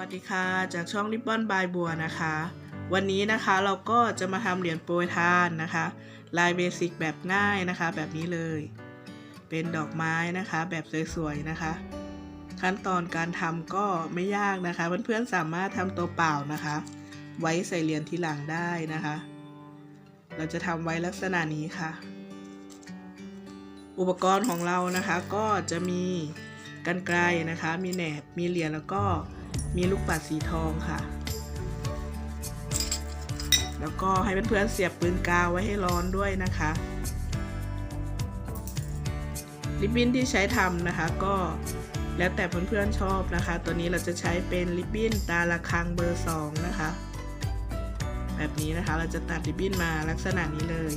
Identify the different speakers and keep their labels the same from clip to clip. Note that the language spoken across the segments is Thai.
Speaker 1: สวัสดีค่ะ จากช่องริบบอนบายบัวนะคะ วันนี้นะคะเราก็จะมาทำเหรียญโปรยทานนะคะลายเบสิกแบบง่ายนะคะ แบบนี้เลย เป็นดอกไม้นะคะ แบบสวยๆนะคะ ขั้นตอนการทำก็ไม่ยากนะคะเพื่อนๆสามารถทำตัวเปล่านะคะ ไว้ใส่เหรียญทีหลังได้นะคะ เราจะทำไว้ลักษณะนี้ค่ะ อุปกรณ์ของเรานะคะก็จะมีกันไกลนะคะ มีแหนบ มีเหรียญแล้วก็ มีลูกปัดสีทองค่ะ แล้วก็ให้เพื่อนๆเสียบปืนกาวไว้ให้ร้อนด้วยนะคะ ริบบิ้นที่ใช้ทำนะคะก็แล้วแต่เพื่อนๆชอบนะคะ ตัวนี้เราจะใช้เป็นริบบิ้นตาละคังเบอร์สองนะคะ แบบนี้นะคะเราจะตัดริบบิ้นมาลักษณะนี้เลย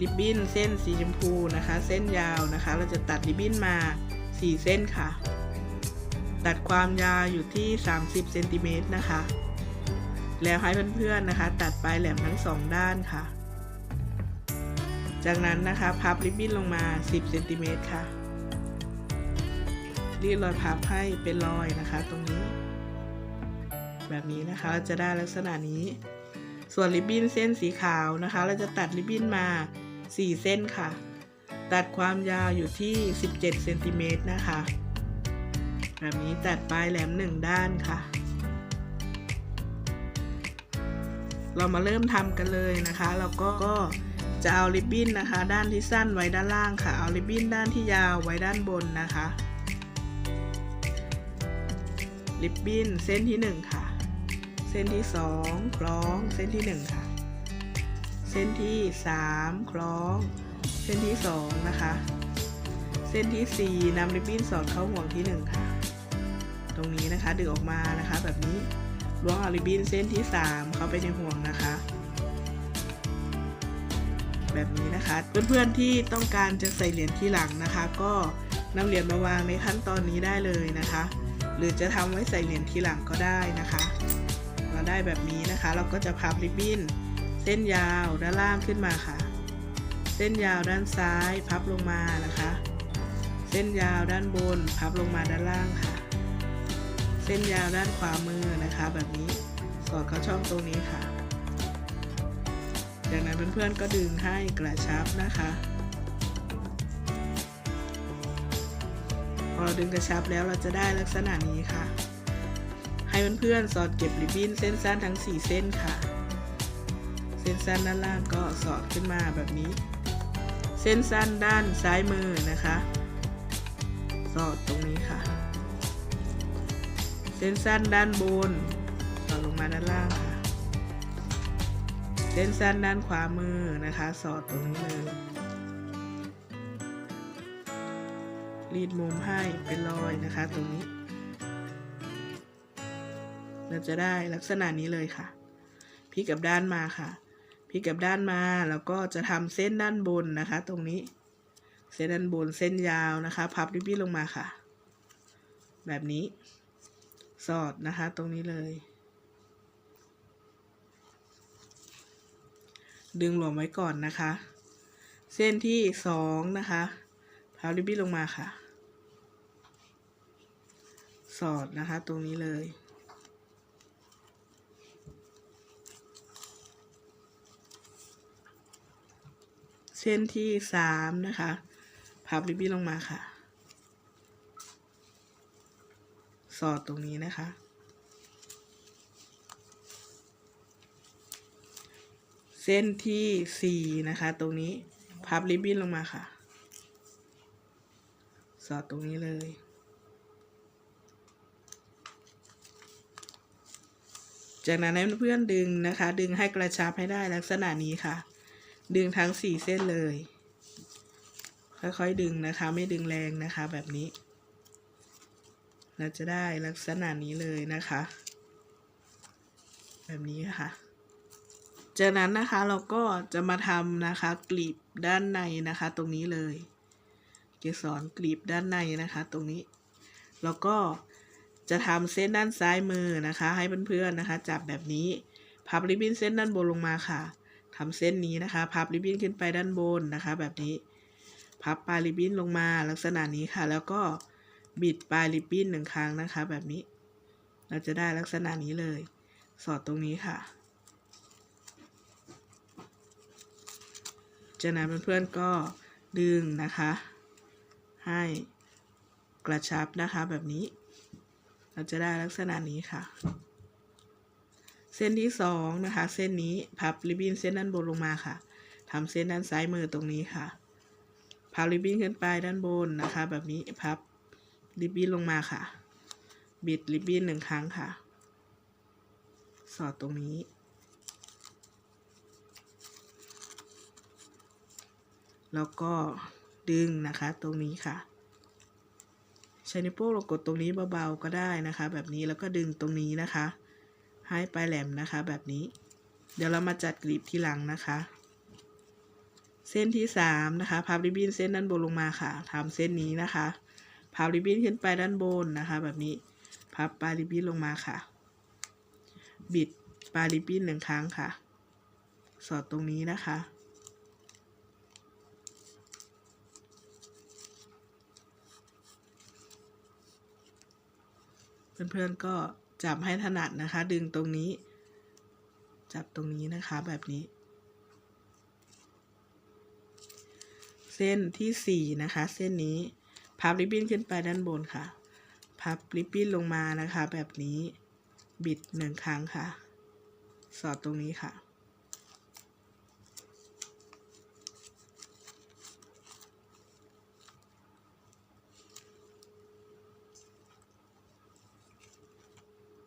Speaker 1: ริบบิ้นเส้นสีชมพูนะคะ เส้นยาวนะคะ เราจะตัดริบบิ้นมา 4 เส้นค่ะ ตัดความยาวอยู่ที่ 30เซนติเมตรนะคะ แล้วให้เพื่อนๆนะคะ ตัดปลายแหลมทั้งสองด้านค่ะ จากนั้นนะคะ พับริบบิ้นลงมา 10เซนติเมตรค่ะรีดรอยพับให้เป็นรอยนะคะ ตรงนี้ แบบนี้นะคะเราจะได้ลักษณะนี้ ส่วนริบบิ้นเส้นสีขาวนะคะ เราจะตัดริบบิ้นมา 4 เส้นค่ะ ตัดความยาวอยู่ที่ 17เซนติเมตรนะคะ แบบนี้ตัดปลายแหลมหนึ่งด้านค่ะ เรามาเริ่มทำกันเลยนะคะ เราก็ก็จะเอาริบบิ้นนะคะ ด้านที่สั้นไว้ด้านล่างค่ะ เอาริบบิ้นด้านที่ยาวไว้ด้านบนนะคะ ริบบิ้นเส้นที่ 1 ค่ะ เส้นที่ 2 คล้อง เส้นที่ 1 ค่ะ เส้นที่ 3 คล้อง เส้นที่ 2 นะคะ เส้นที่ 4นำริบบิ้นสอดเข้าห่วงที่ 1 ค่ะ ตรงนี้นะคะดึงออกมานะคะ แบบนี้ล้วงเอาริบบิ้นเส้นที่ 3 เข้าไปในห่วงนะคะ แบบนี้นะคะ เพื่อนๆที่ต้องการจะใส่เหรียญที่หลังนะคะ ก็นำเหรียญมาวางในขั้นตอนนี้ได้เลยนะคะ หรือจะทำไว้ใส่เหรียญทีหลังก็ได้นะคะเราได้แบบนี้นะคะ เราก็จะพับริบบิ้นเส้นยาวด้านล่างขึ้นมาค่ะ เส้นยาวด้านซ้ายพับลงมานะคะ เส้นยาวด้านบนพับลงมาด้านล่างค่ะ เส้นยาวด้านขวามือนะคะ แบบนี้สอดเข้าช่องตรงนี้ค่ะ จากนั้นเพื่อนๆก็ดึงให้กระชับนะคะ พอเราดึงกระชับแล้วเราจะได้ลักษณะนี้ค่ะ ให้เพื่อนๆสอดเก็บริบบิ้นเส้นสั้นทั้ง 4 เส้นค่ะ เส้นสั้นด้านล่างก็สอดขึ้นมาแบบนี้ เส้นสั้นด้านซ้ายมือนะคะ สอดตรงนี้ค่ะ เส้นสั้นด้านบนสอดลงมาด้านล่างค่ะ เส้นสั้นด้านขวามือนะคะ สอดตรงนี้เลยรีดมุมให้เป็นรอยนะคะตรงนี้ เราจะได้ลักษณะนี้เลยค่ะพลิกกับด้านมาค่ะพลิกกับด้านมาแล้วก็จะทำเส้นด้านบนนะคะ ตรงนี้ เส้นด้านบนเส้นยาวนะคะ พับริบบิ้นลงมาค่ะ แบบนี้ สอดนะคะ ตรงนี้เลย ดึงหลวมไว้ก่อนนะคะ เส้นที่สองนะคะพับริบบิ้นลงมาค่ะ สอดนะคะ ตรงนี้เลยเส้นที่สามนะคะ พับริบบิ้นลงมาค่ะ สอดตรงนี้นะคะ เส้นที่สี่นะคะ ตรงนี้พับริบบิ้นลงมาค่ะ สอดตรงนี้เลย จากนั้นให้เพื่อนๆดึงนะคะ ดึงให้กระชับให้ได้ลักษณะนี้ค่ะ ดึงทั้งสี่เส้นเลย ค่อยๆดึงนะคะ ไม่ดึงแรงนะคะแบบนี้ เราจะได้ลักษณะนี้เลยนะคะ แบบนี้ค่ะ จากนั้นนะคะเราก็จะมาทำนะคะกลีบด้านในนะคะ ตรงนี้เลย เกสรกลีบด้านในนะคะ ตรงนี้ แล้วก็จะทำเส้นด้านซ้ายมือนะคะ ให้เพื่อนๆนะคะ จับแบบนี้พับริบบิ้นเส้นด้านบนลงมาค่ะทำเส้นนี้นะคะพับริบบิ้นขึ้นไปด้านบนนะคะ แบบนี้ พับปลายริบบิ้นลงมาลักษณะนี้ค่ะ แล้วก็ บิดปลายริบบิ้นหนึ่งครั้งนะคะ แบบนี้ เราจะได้ลักษณะนี้เลย สอดตรงนี้ค่ะ จากนั้นเพื่อนๆก็ดึงนะคะ ให้กระชับนะคะแบบนี้ เราจะได้ลักษณะนี้ค่ะ เส้นที่สองนะคะ เส้นนี้พับริบบิ้นเส้นด้านบนลงมาค่ะทำเส้นด้านซ้ายมือตรงนี้ค่ะพับริบบิ้นขึ้นไปด้านบนนะคะ แบบนี้พับ ริบบิ้นลงมาค่ะ บิดริบบิ้นหนึ่งครั้งค่ะ สอดตรงนี้ แล้วก็ดึงนะคะตรงนี้ค่ะใช้นิ้วโป้งเรากดตรงนี้เบาๆก็ได้นะคะ แบบนี้แล้วก็ดึงตรงนี้นะคะ ให้ปลายแหลมนะคะ แบบนี้ เดี๋ยวเรามาจัดกลีบทีหลังนะคะ เส้นที่สามนะคะพับริบบิ้นเส้นด้านบนลงมาค่ะทำเส้นนี้นะคะ พับริบบิ้นขึ้นไปด้านบนนะคะ แบบนี้พับปลายริบบิ้นลงมาค่ะ บิดปลายริบบิ้นหนึ่งครั้งค่ะ สอดตรงนี้นะคะ เพื่อนๆก็จับให้ถนัดนะคะ ดึงตรงนี้ จับตรงนี้นะคะแบบนี้ เส้นที่สี่นะคะ เส้นนี้ พับริบบิ้นขึ้นไปด้านบนค่ะ พับริบบิ้นลงมานะคะ แบบนี้บิดหนึ่งครั้งค่ะ สอดตรงนี้ค่ะ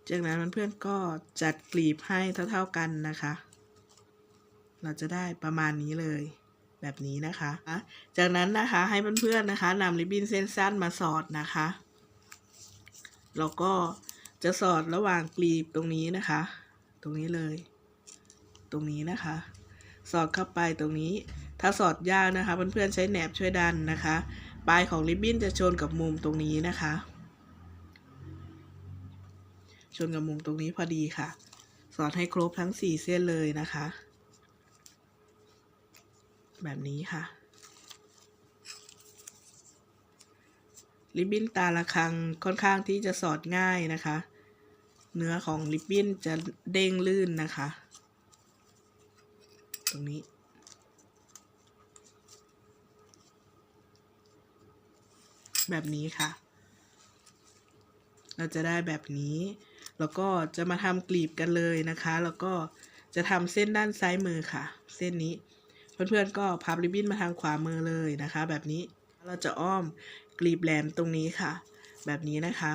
Speaker 1: จากนั้นเพื่อนๆก็จัดกลีบให้เท่าๆกันนะคะ เราจะได้ประมาณนี้เลย แบบนี้นะคะ จากนั้นนะคะให้เพื่อนๆนะคะนำริบบิ้นเส้นสั้นมาสอดนะคะแล้วก็จะสอดระหว่างกลีบตรงนี้นะคะ ตรงนี้เลย ตรงนี้นะคะ สอดเข้าไปตรงนี้ ถ้าสอดยากนะคะเพื่อนๆใช้แหนบช่วยดันนะคะ ปลายของริบบิ้นจะชนกับมุมตรงนี้นะคะ ชนกับมุมตรงนี้พอดีค่ะ สอดให้ครบทั้งสี่เส้นเลยนะคะ แบบนี้ค่ะ ริบบิ้นตาละครังค่อนข้างที่จะสอดง่ายนะคะ เนื้อของริบบิ้นจะเด้งลื่นนะคะ ตรงนี้แบบนี้ค่ะ เราจะได้แบบนี้ แล้วก็จะมาทำกลีบกันเลยนะคะ แล้วก็จะทำเส้นด้านซ้ายมือค่ะ เส้นนี้ เพื่อนๆก็พับริบบิ้นมาทางขวามือเลยนะคะ แบบนี้เราจะอ้อมกลีบแหลมตรงนี้ค่ะ แบบนี้นะคะ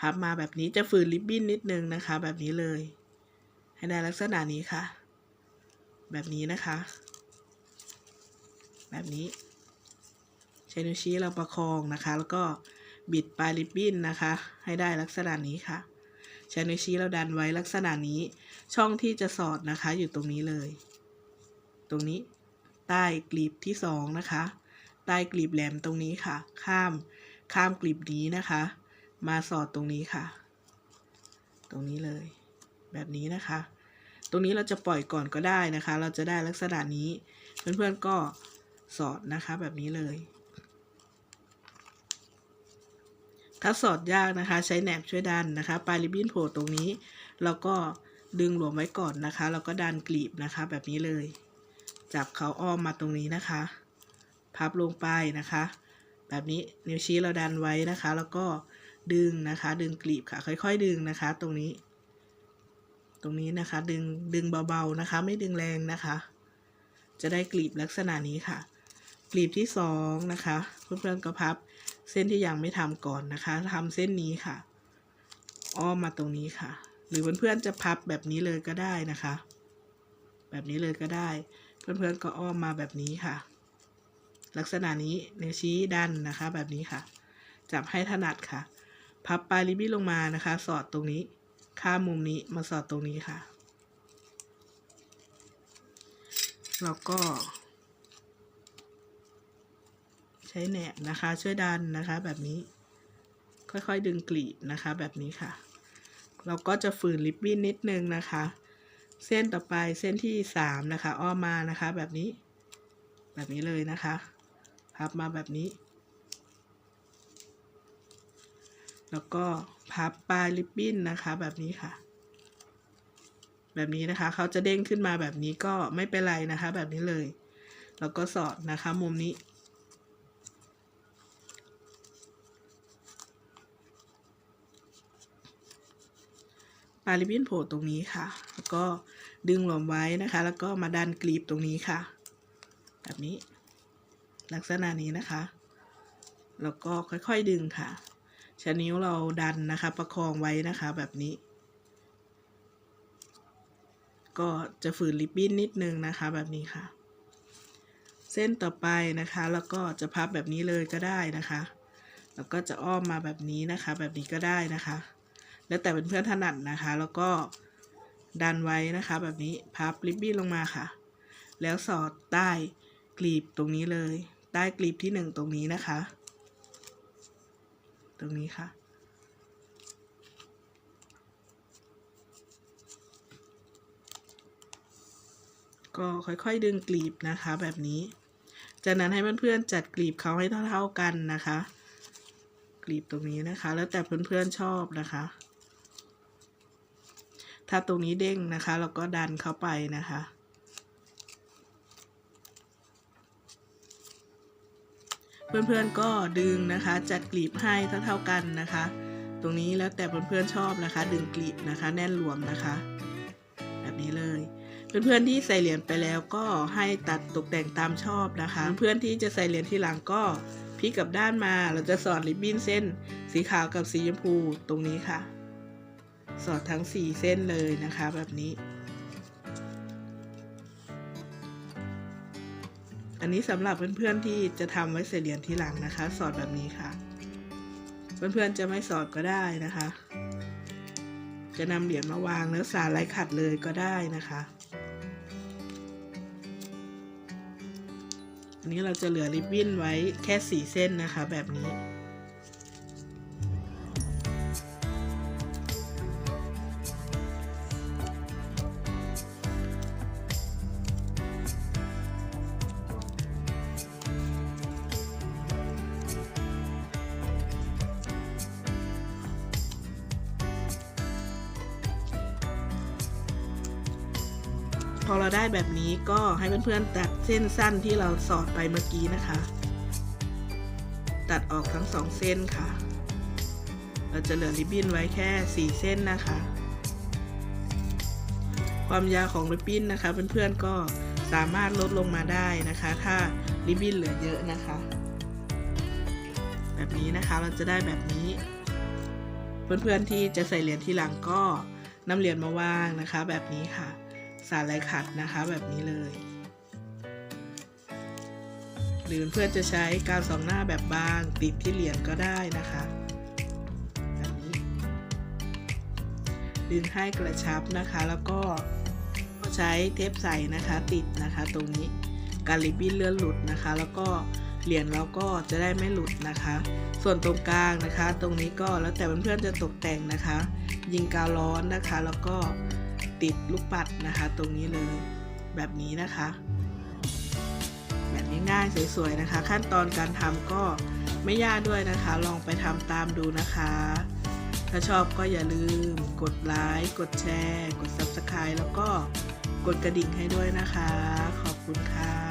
Speaker 1: พับมาแบบนี้จะฝืนริบบิ้นนิดนึงนะคะ แบบนี้เลย ให้ได้ลักษณะนี้ค่ะ แบบนี้นะคะ แบบนี้ใช้นิ้วชี้เราประคองนะคะ แล้วก็บิดปลายริบบิ้นนะคะ ให้ได้ลักษณะนี้ค่ะใช้นิ้วชี้เราดันไว้ลักษณะนี้ ช่องที่จะสอดนะคะ อยู่ตรงนี้เลย ตรงนี้ ใต้กลีบที่สองนะคะ ใต้กลีบแหลมตรงนี้ค่ะ ข้ามข้ามกลีบนี้นะคะ มาสอดตรงนี้ค่ะ ตรงนี้เลย แบบนี้นะคะ ตรงนี้เราจะปล่อยก่อนก็ได้นะคะ เราจะได้ลักษณะนี้ เพื่อนๆก็สอดนะคะแบบนี้เลย ถ้าสอดยากนะคะ ใช้แหนบช่วยดันนะคะ ปลายริบบิ้นโผล่ตรงนี้เราก็ดึงหลวมไว้ก่อนนะคะ แล้วก็ดันกลีบนะคะแบบนี้เลย จับเขาอ้อมมาตรงนี้นะคะ พับลงไปนะคะ แบบนี้นิ้วชี้เราดันไว้นะคะ แล้วก็ดึงนะคะ ดึงกลีบค่ะ ค่อย ๆ ดึงนะคะ ตรงนี้ ตรงนี้นะคะ ดึงดึงเบาๆนะคะ ไม่ดึงแรงนะคะ จะได้กลีบลักษณะนี้ค่ะ กลีบที่สองนะคะเพื่อนๆก็พับเส้นที่ยังไม่ทำก่อนนะคะทำเส้นนี้ค่ะ อ้อมมาตรงนี้ค่ะ หรือเพื่อนๆจะพับแบบนี้เลยก็ได้นะคะ แบบนี้เลยก็ได้ เพื่อนๆก็อ้อมมาแบบนี้ค่ะ ลักษณะนี้นิ้วชี้ดันนะคะ แบบนี้ค่ะ จับให้ถนัดค่ะ พับปลายริบบิ้นลงมานะคะ สอดตรงนี้ ข้ามมุมนี้มาสอดตรงนี้ค่ะ แล้วก็ ใช้แหนบนะคะ ช่วยดันนะคะแบบนี้ ค่อยๆดึงกลีบนะคะ แบบนี้ค่ะ เราก็จะฝืนริบบิ้นนิดนึงนะคะ เส้นต่อไปเส้นที่สามนะคะอ้อมมานะคะแบบนี้ แบบนี้เลยนะคะพับมาแบบนี้ แล้วก็พับปลายริบบิ้นนะคะแบบนี้ค่ะ แบบนี้นะคะเขาจะเด้งขึ้นมาแบบนี้ก็ไม่เป็นไรนะคะ แบบนี้เลย แล้วก็สอดนะคะ มุมนี้ ปลายริบบิ้นโผล่ตรงนี้ค่ะ แล้วก็ดึงหลวมไว้นะคะ แล้วก็มาดันกลีบตรงนี้ค่ะ แบบนี้ ลักษณะนี้นะคะ แล้วก็ค่อยๆดึงค่ะช้นิ้วเราดันนะคะ ประคองไว้นะคะ แบบนี้ ก็จะฝืนริบบิ้นนิดนึงนะคะ แบบนี้ค่ะ เส้นต่อไปนะคะ แล้วก็จะพับแบบนี้เลยก็ได้นะคะ แล้วก็จะอ้อมมาแบบนี้นะคะ แบบนี้ก็ได้นะคะ แล้วแต่เป็นเพื่อนถนัดนะคะ แล้วก็ดันไว้นะคะ แบบนี้พับริบบิ้นลงมาค่ะ แล้วสอดใต้กลีบตรงนี้เลย ใต้กลีบที่หนึ่งตรงนี้นะคะ ตรงนี้ค่ะ ก็ค่อยๆดึงกลีบนะคะแบบนี้ จากนั้นให้เพื่อนๆจัดกลีบเขาให้เท่าๆกันนะคะ กลีบตรงนี้นะคะ แล้วแต่เพื่อนๆชอบนะคะ ถ้าตรงนี้เด้งนะคะ เราก็ดันเข้าไปนะคะ เพื่อนๆก็ดึงนะคะ จัดกลีบให้เท่าๆกันนะคะ ตรงนี้แล้วแต่เพื่อนๆชอบนะคะ ดึงกลีบนะคะ แน่นรวมนะคะ แบบนี้เลยเพื่อนๆที่ใส่เหรียญไปแล้วก็ให้ตัดตกแต่งตามชอบนะคะ เพื่อนๆที่จะใส่เหรียญทีหลังก็พลิกกับด้านมาเราจะสอดริบบิ้นเส้น สีขาวกับสีชมพูตรงนี้ค่ะ สอดทั้ง 4 เส้นเลยนะคะแบบนี้ อันนี้สำหรับเพื่อนๆที่จะทำไว้ใส่เหรียญทีหลังนะคะ สอดแบบนี้ค่ะ เพื่อนๆจะไม่สอดก็ได้นะคะ จะนำเหรียญมาวางแล้วสาดลายขัดเลยก็ได้นะคะอันนี้เราจะเหลือริบบิ้นไว้แค่ 4 เส้นนะคะแบบนี้ พอเราได้แบบนี้ก็ให้เพื่อนๆตัดเส้นสั้นที่เราสอดไปเมื่อกี้นะคะ ตัดออกทั้งสองเส้นค่ะ เราจะเหลือริบบิ้นไว้แค่ 4 เส้นนะคะ ความยาวของริบบิ้นนะคะเพื่อนๆก็สามารถลดลงมาได้นะคะ ถ้าริบบิ้นเหลือเยอะนะคะ แบบนี้นะคะเราจะได้แบบนี้ เพื่อนๆที่จะใส่เหรียญทีหลังก็นำเหรียญมาวางนะคะ แบบนี้ค่ะ สาดลายขัดนะคะแบบนี้เลย หรือเพื่อนจะใช้กาวสองหน้าแบบบางติดที่เหรียญก็ได้นะคะแบบนี้ดึงให้กระชับนะคะแล้วก็ใช้เทปใสนะคะติดนะคะ ตรงนี้การริบบิ้นเลื่อนหลุดนะคะ แล้วก็เหรียญเราก็จะได้ไม่หลุดนะคะ ส่วนตรงกลางนะคะ ตรงนี้ก็แล้วแต่เพื่อนๆจะตกแต่งนะคะ ยิงกาวร้อนนะคะ แล้วก็ ติดลูกปัดนะคะ ตรงนี้เลยแบบนี้นะคะ แบบง่ายๆสวยๆนะคะ ขั้นตอนการทำก็ไม่ยากด้วยนะคะ ลองไปทำตามดูนะคะ ถ้าชอบก็อย่าลืม กดไลค์กดแชร์ กด Subscribe แล้วก็กดกระดิ่งให้ด้วยนะคะ ขอบคุณค่ะ